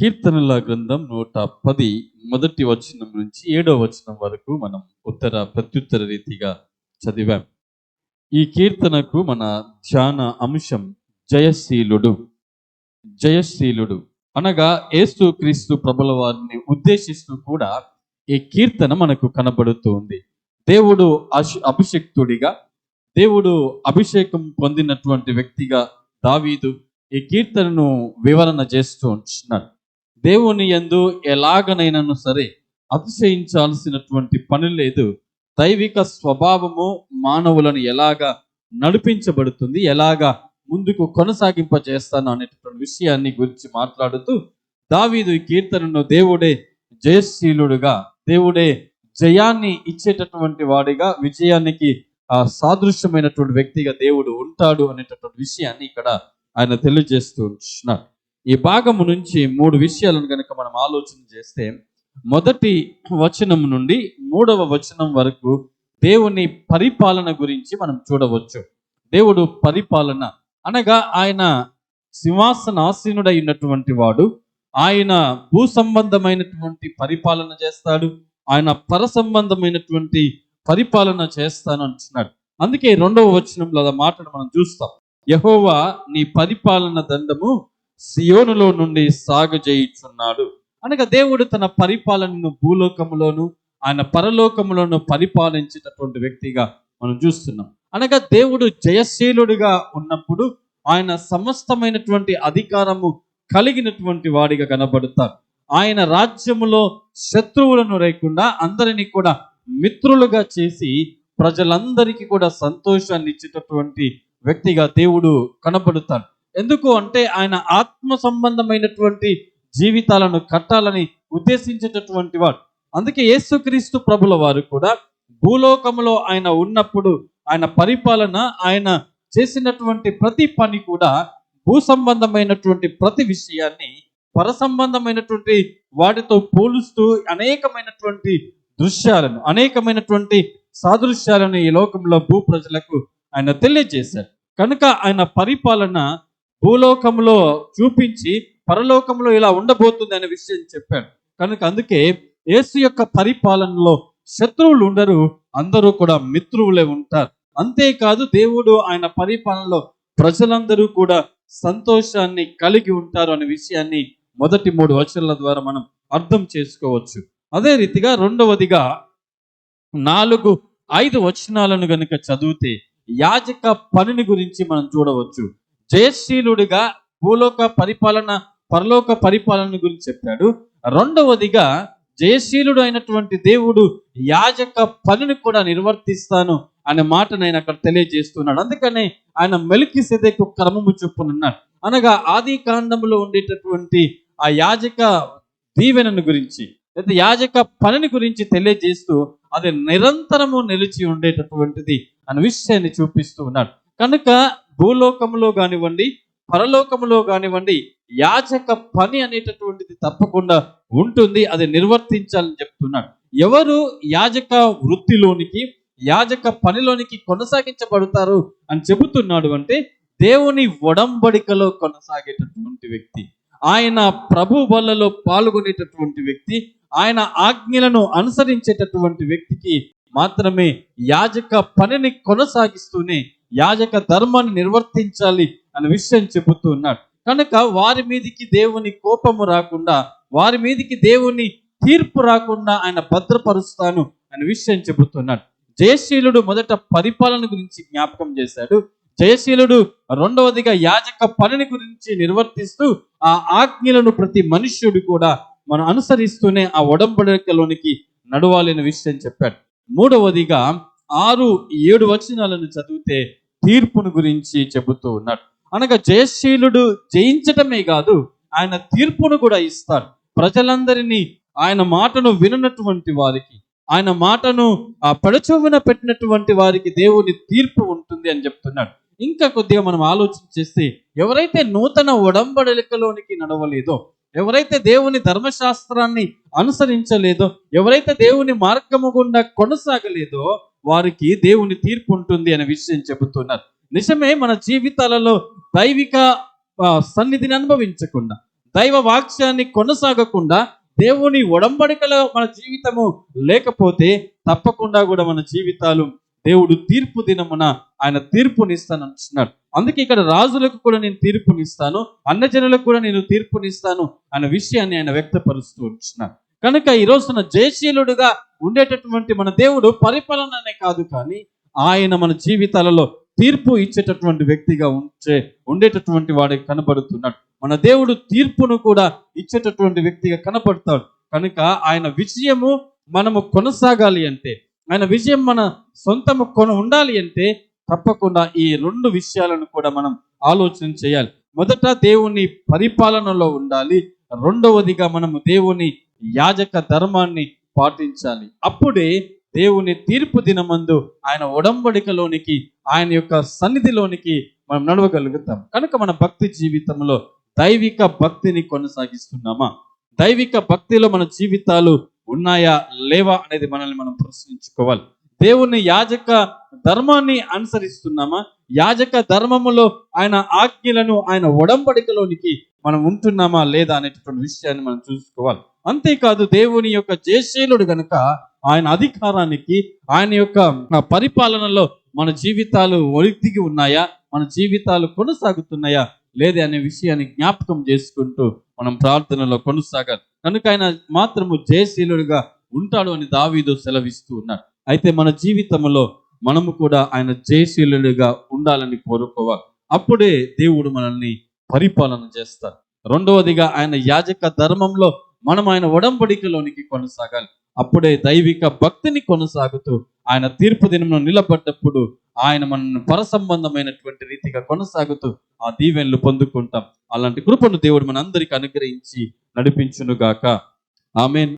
కీర్తనల గ్రంథం నూట పది మొదటి వచనం నుంచి ఏడో వచనం వరకు మనం ఉత్తర ప్రత్యుత్తర రీతిగా చదివాం. ఈ కీర్తనకు మన ధ్యాన అంశం జయశీలుడు. జయశీలుడు. అనగా ఏసు క్రీస్తు ప్రభుల వారిని ఉద్దేశిస్తూ కూడా ఈ కీర్తన మనకు కనబడుతూ ఉంది. దేవుడు అశ్- అభిషిక్తుడిగా దేవుడు అభిషేకం పొందినటువంటి వ్యక్తిగా దావీదు ఈ కీర్తనను వివరణ చేస్తూ ఉంటున్నాడు. దేవుని యందు ఎలాగనైనాను సరే అతిశయించాల్సినటువంటి పని లేదు. దైవిక స్వభావము మానవులను ఎలాగా నడిపించబడుతుంది ఎలాగా ముందుకు కొనసాగింప చేస్తాను అనేటటువంటి విషయాన్ని గురించి మాట్లాడుతూ దావీదు ఈ కీర్తనను దేవుడే జయశీలుడుగా దేవుడే జయాన్ని ఇచ్చేటటువంటి వాడిగా విజయానికి ఆ సాదృశ్యమైనటువంటి వ్యక్తిగా దేవుడు ఉంటాడు అనేటటువంటి విషయాన్ని ఇక్కడ ఆయన తెలియజేస్తూ ఉంటున్నారు ఈ భాగము నుంచి మూడు విషయాలను కనుక మనం ఆలోచన చేస్తే మొదటి వచనం నుండి మూడవ వచనం వరకు దేవుని పరిపాలన గురించి మనం చూడవచ్చు. దేవుడు పరిపాలన. అనగా ఆయన సింహాసనాసీనుడై ఉన్నటువంటి వాడు ఆయన భూ సంబంధమైనటువంటి పరిపాలన చేస్తాడు ఆయన పర సంబంధమైనటువంటి పరిపాలన చేస్తాను అంటున్నాడు. అందుకే రెండవ వచనంలో ఆ మాటను మనం చూస్తాం. యహోవా నీ పరిపాలన దండము సియోనులో నుండి సాగు చేయించున్నాడు. అనగా దేవుడు తన పరిపాలనను భూలోకములోను ఆయన పరలోకములోను పరిపాలించేటటువంటి వ్యక్తిగా మనం చూస్తున్నాం. అనగా దేవుడు జయశీలుడిగా ఉన్నప్పుడు ఆయన సమస్తమైనటువంటి అధికారము కలిగినటువంటి వాడిగా కనబడతారు ఆయన రాజ్యములో శత్రువులను లేకుండా అందరినీ కూడా మిత్రులుగా చేసి ప్రజలందరికీ కూడా సంతోషాన్ని ఇచ్చేటటువంటి వ్యక్తిగా దేవుడు కనబడతాడు. ఎందుకు అంటే ఆయన ఆత్మ సంబంధమైనటువంటి జీవితాలను కట్టాలని ఉద్దేశించేటటువంటి వాడు. అందుకే యేసుక్రీస్తు ప్రభుల వారు కూడా భూలోకములో ఆయన ఉన్నప్పుడు ఆయన పరిపాలన ఆయన చేసినటువంటి ప్రతి పని కూడా భూ సంబంధమైనటువంటి ప్రతి విషయాన్ని పర సంబంధమైనటువంటి వాటితో పోలుస్తూ అనేకమైనటువంటి దృశ్యాలను అనేకమైనటువంటి సాదృశ్యాలను ఈ లోకంలో భూ ప్రజలకు ఆయన తెలియజేశారు కనుక ఆయన పరిపాలన భూలోకంలో చూపించి పరలోకంలో ఇలా ఉండబోతుంది అనే విషయం చెప్పాడు. కనుక అందుకే యేసు యొక్క పరిపాలనలో శత్రువులు ఉండరు అందరూ కూడా మిత్రువులే ఉంటారు. అంతేకాదు దేవుడు ఆయన పరిపాలనలో ప్రజలందరూ కూడా సంతోషాన్ని కలిగి ఉంటారు అనే విషయాన్ని మొదటి మూడు వచనాల ద్వారా మనం అర్థం చేసుకోవచ్చు. అదే రీతిగా రెండవదిగా నాలుగు ఐదు వచనాలను గనుక చదివితే యాజక పనిని గురించి మనం చూడవచ్చు. జయశీలుడిగా భూలోక పరిపాలన పరలోక పరిపాలన గురించి చెప్పాడు. రెండవదిగా జయశీలుడు అయినటువంటి దేవుడు యాజక పనిని కూడా నిర్వర్తిస్తాను అనే మాట నేను అక్కడ తెలియజేస్తున్నాడు. అందుకనే ఆయన మెలికి సెదెకు క్రమము చొప్పునున్నాడు అనగా ఆది కాండంలో ఉండేటటువంటి ఆ యాజక దీవెనను గురించి లేదా యాజక పనిని గురించి తెలియజేస్తూ అది నిరంతరము నిలిచి ఉండేటటువంటిది అనే విషయాన్ని చూపిస్తూ ఉన్నాడు. కనుక భూలోకంలో కానివ్వండి పరలోకంలో కానివ్వండి యాజక పని అనేటటువంటిది తప్పకుండా ఉంటుంది అది నిర్వర్తించాలని చెప్తున్నాడు. ఎవరు యాజక వృత్తిలోనికి యాజక పనిలోనికి కొనసాగించబడతారు అని చెబుతున్నాడు అంటే దేవుని ఒడంబడికలో కొనసాగేటటువంటి వ్యక్తి ఆయన ప్రభు బలలో పాల్గొనేటటువంటి వ్యక్తి ఆయన ఆజ్ఞలను అనుసరించేటటువంటి వ్యక్తికి మాత్రమే యాజక పనిని కొనసాగిస్తూనే యాజక ధర్మాన్ని నిర్వర్తించాలి అనే విషయం చెబుతూ ఉన్నాడు. కనుక వారి మీదికి దేవుని కోపము రాకుండా వారి మీదికి దేవుని తీర్పు రాకుండా ఆయన భద్రపరుస్తాను అనే విషయం చెబుతున్నాడు జయశీలుడు మొదట పరిపాలన గురించి జ్ఞాపకం చేశాడు. జయశీలుడు రెండవదిగా యాజక పనిని గురించి నిర్వర్తిస్తూ ఆ ఆజ్ఞలను ప్రతి మనుష్యుడు కూడా మనం అనుసరిస్తూనే ఆ ఒడంబడికలోనికి నడవాలి అనే విషయం చెప్పాడు. మూడవదిగా ఆరు ఏడు వచనాలను చదివితే తీర్పును గురించి చెబుతూ ఉన్నాడు. అనగా జయశీలుడు జయించటమే కాదు ఆయన తీర్పును కూడా ఇస్తాడు ప్రజలందరినీ ఆయన మాటను విననటువంటి వారికి ఆయన మాటను ఆ పడచొవ్వున పెట్టినటువంటి వారికి దేవుని తీర్పు ఉంటుంది అని చెప్తున్నాడు. ఇంకా కొద్దిగా మనం ఆలోచన చేస్తే ఎవరైతే నూతన ఒడంబడికలోనికి నడవలేదో ఎవరైతే దేవుని ధర్మశాస్త్రాన్ని అనుసరించలేదో ఎవరైతే దేవుని మార్గము గుండా కొనసాగలేదో వారికి దేవుని తీర్పు ఉంటుంది అనే విషయం చెబుతున్నారు. నిజమే మన జీవితాలలో దైవిక సన్నిధిని అనుభవించకుండా దైవ వాక్యాన్ని కొనసాగకుండా దేవుని ఒడంబడికలో మన జీవితము లేకపోతే తప్పకుండా కూడా మన జీవితాలు దేవుడు తీర్పు దినమున ఆయన తీర్పునిస్తానంటున్నాడు. అందుకే ఇక్కడ రాజులకు కూడా నేను తీర్పునిస్తాను అన్నజనులకు కూడా నేను తీర్పునిస్తాను అన్న విషయాన్ని ఆయన వ్యక్తపరుస్తూ ఉంటున్నాడు కనుక ఈ రోజున జయశీలుడుగా ఉండేటటువంటి మన దేవుడు పరిపాలననే కాదు కానీ ఆయన మన జీవితాలలో తీర్పు ఇచ్చేటటువంటి వ్యక్తిగా ఉంచే ఉండేటటువంటి వాడే కనబడుతున్నాడు. మన దేవుడు తీర్పును కూడా ఇచ్చేటటువంటి వ్యక్తిగా కనపడతాడు. కనుక ఆయన విజయము మనము కొనసాగాలి అంటే ఆయన విజయం మన సొంతము కొన ఉండాలి అంటే తప్పకుండా ఈ రెండు విషయాలను కూడా మనం ఆలోచన చేయాలి. మొదట దేవుని పరిపాలనలో ఉండాలి. రెండవదిగా మనము దేవుని యాజక ధర్మాన్ని పాటించాలి. అప్పుడే దేవుని తీర్పు దినమందు ఆయన ఒడంబడికలోనికి ఆయన యొక్క సన్నిధిలోనికి మనం నడవగలుగుతాం. కనుక మన భక్తి జీవితంలో దైవిక భక్తిని కొనసాగిస్తున్నామా? దైవిక భక్తిలో మన జీవితాలు ఉన్నాయా? లేవా? అనేది మనల్ని మనం ప్రశ్నించుకోవాలి. దేవుని యాజక ధర్మాన్ని అనుసరిస్తున్నామా? యాజక ధర్మములో ఆయన ఆజ్ఞలను ఆయన ఒడంబడికలోనికి మనం ఉంటున్నామా లేదా అనేటటువంటి విషయాన్ని మనం చూసుకోవాలి. అంతేకాదు దేవుని యొక్క జయశీలుడు గనుక ఆయన అధికారానికి ఆయన యొక్క పరిపాలనలో మన జీవితాలు ఒలిదిగి ఉన్నాయా? మన జీవితాలు కొనసాగుతున్నాయా? లేదే అనే విషయాన్ని జ్ఞాపకం చేసుకుంటూ మనం ప్రార్థనలో కొనసాగాలి. కనుక ఆయన మాత్రము జయశీలుడుగా ఉంటాడు అని దావీదు సెలవిస్తూ ఉన్నాడు అయితే మన జీవితంలో మనము కూడా ఆయన జయశీలుడిగా ఉండాలని కోరుకోవాలి. అప్పుడే దేవుడు మనల్ని పరిపాలన చేస్తారు. రెండవదిగా ఆయన యాజక ధర్మంలో మనం ఆయన ఒడంబడికలోనికి కొనసాగాలి. అప్పుడే దైవిక భక్తిని కొనసాగుతూ ఆయన తీర్పు దినంలో నిలబడ్డప్పుడు ఆయన మనల్ని పరసంబంధమైనటువంటి రీతిగా కొనసాగుతూ ఆ దీవెనలు పొందుకుంటాం. అలాంటి కృపను దేవుడు మనందరికీ అనుగ్రహించి నడిపించునుగాక. ఆమెన్.